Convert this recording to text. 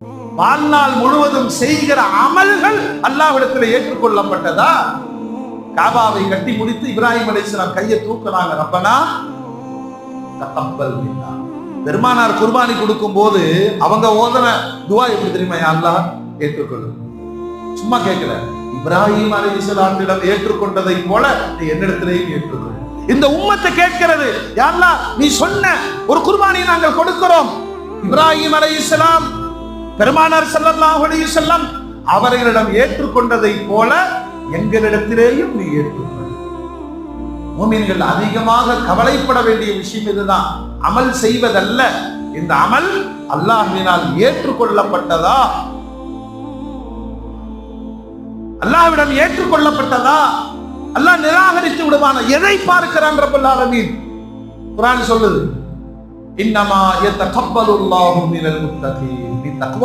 வாழ்நாள் முழுவதும் செய்கிற அமல்கள் அல்லாவிடத்தில் ஏற்றுக்கொள்ளப்பட்டதா? காபாவை கட்டி முடித்து இப்ராஹிம் அலிஸ்லாம் கையை தூக்குறாங்க ரப்பனா தகப்பல் பெருமானார் குர்பானி கொடுக்கும் போது அவங்க ஓதன துவா எப்படி தெரியுமா யா அல்லாஹ்? ஏற்றுக்கொள்ளு. சும்மா கேட்கல இப்ராஹிம் அலைஹிஸ்ஸலாத்திடம் ஏற்றுக்கொண்டதை போல நீ என்னிடத்திலேயும் ஏற்றுக்கொள். இந்த உம்மத்தை கேட்கிறது யாரெல்லாம் நீ சொன்ன ஒரு குர்பானியை நாங்கள் கொடுக்கிறோம். இப்ராஹிம் அலைஹிஸ்ஸலாம் பெருமானார் செல்லல்லாம் அலைஹி செல்லம் அவர்களிடம் ஏற்றுக்கொண்டதை போல எங்களிடத்திலேயும் நீ ஏற்றுக்கொள். மூமின்கள் அதிகமாக கவலைப்பட வேண்டிய விஷயம் இதுதான். அமல் செய்வதல்ல. இந்த அமல் அல்லாஹினால் ஏற்றுக்கொள்ளப்பட்டதா? அல்லாஹ்விடம் ஏற்றுக்கொள்ளப்பட்டதா? அல்லாஹ் நிராகரித்து விடுவான? எதை பார்க்கிறான் ரப்பல் ஆலமீன்? குரான் சொல்லுது இன்னமா யத்தகப்பலுல்லாஹு மினல் முத்தகீன். நீ தக்வா